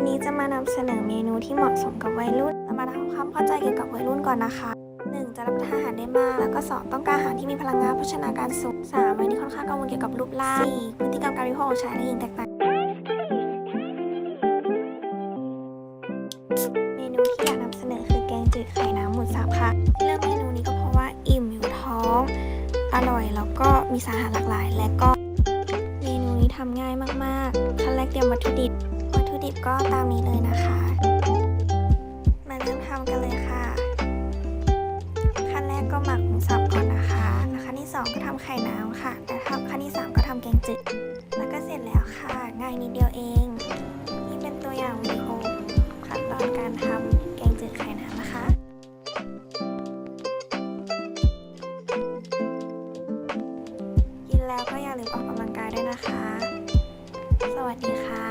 ันนี้จะมานำเสนอเมนูที่เหมาะสมกับวัยรุ่นเรามาทำความเข้าใจเกี่ยวกับวัยรุ่นก่อนนะคะ 1. จะรับประทานอาหารได้มาก แล้วก็ 2. ต้องการอาหารที่มีพลังงานโภชนาการสูง 3. วัยนี้ค่อนข้างกังวลเกี่ยวกับรูปร่าง 4. พฤติกรรมการบริโภคของชายและหญิงแตกต่าง เมนูที่อยากนำเสนอคือแกงจืดไข่น้ำหมูสับค่ะที่เลือกเมนูนี้ก็เพราะว่าอิ่มอยู่ท้อง อร่อยแล้วก็มีสารอาหารหลากหลาย และก็เมนูนี้ทำง่ายมากๆขั้นแรกเตรียมวัตถุดิบ ดิบก็ตามนี้เลยนะคะ มาเริ่มทำกันเลยค่ะ ขั้นแรกก็หมักหมูสับก่อนนะคะแล้วขั้นที่สองก็ทำไข่น้ำค่ะ แต่ถ้าขั้นที่สามก็ทำแกงจืด แล้วก็เสร็จแล้วค่ะ ง่ายนิดเดียวเอง นี่เป็นตัวอย่างวิดีโอขั้นตอนการทำแกงจืดไข่น้ำนะคะกินแล้วก็อย่าลืมออกกำลังกายด้วยนะคะ สวัสดีค่ะ